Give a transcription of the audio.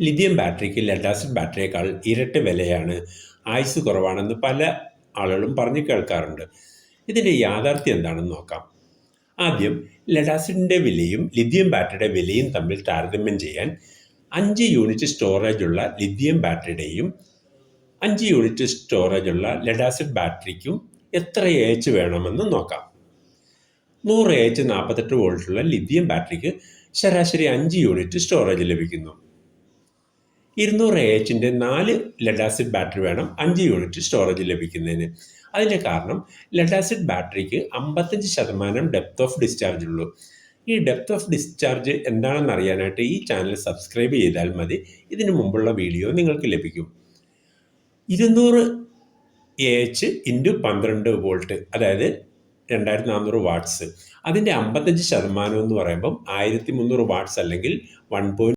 Lithium ബാറ്ററിക്ക് lead acid ബാറ്ററിയേക്കാൾ ഇരട്ടി വിലയാണ്. ആയുസ് കുറവാണെന്ന് പല ആളുകളും പറഞ്ഞു കേൾക്കാറുണ്ട്. ഇതിന്റെ യാഥാർത്ഥ്യം എന്താണെന്ന് നോക്കാം. ആദ്യം ലെഡ് ആസിഡിന്റെ വിലയും ലിഥിയം ബാറ്ററിയുടെ വിലയും തമ്മിൽ താരതമ്യം ചെയ്യാൻ അഞ്ച് യൂണിറ്റ് സ്റ്റോറേജ് ഉള്ള ലിഥിയം ബാറ്ററിയുടെയും അഞ്ച് യൂണിറ്റ് സ്റ്റോറേജ് ഉള്ള ലെഡ് ആസിഡ് ബാറ്ററിക്കും എത്ര എച്ച് വേണമെന്ന് നോക്കാം. നൂറ് എച്ച് നാൽപ്പത്തെട്ട് വോൾട്ടുള്ള ലിഥിയം ബാറ്ററിക്ക് ശരാശരി അഞ്ച് യൂണിറ്റ് സ്റ്റോറേജ് ലഭിക്കുന്നു. ഇരുന്നൂറ് എച്ചിന്റെ നാല് ലെഡ് ആസിഡ് ബാറ്ററി വേണം അഞ്ച് യൂണിറ്റ് സ്റ്റോറേജ് ലഭിക്കുന്നതിന്. അതിന്റെ കാരണം ലെഡ് ആസിഡ് ബാറ്ററിക്ക് അമ്പത്തഞ്ച് ശതമാനം ഡെപ്ത് ഓഫ് ഡിസ്ചാർജ് ഉള്ളൂ. ഈ ഡെപ്ത് ഓഫ് ഡിസ്ചാർജ് എന്താണെന്ന് അറിയാനായിട്ട് ഈ ചാനൽ സബ്സ്ക്രൈബ് ചെയ്താൽ മതി. ഇതിനു മുമ്പുള്ള വീഡിയോ നിങ്ങൾക്ക് ലഭിക്കും. ഇരുന്നൂറ് എ എച്ച് ഇന്റു പന്ത്രണ്ട് വോൾട്ട് അതായത് രണ്ടായിരത്തി നാനൂറ് വാട്ട്സ് അതിന്റെ അമ്പത്തഞ്ച് ശതമാനം എന്ന് പറയുമ്പം ആയിരത്തി മുന്നൂറ് വാട്ട്സ് അല്ലെങ്കിൽ വൺ പോയിന്റ്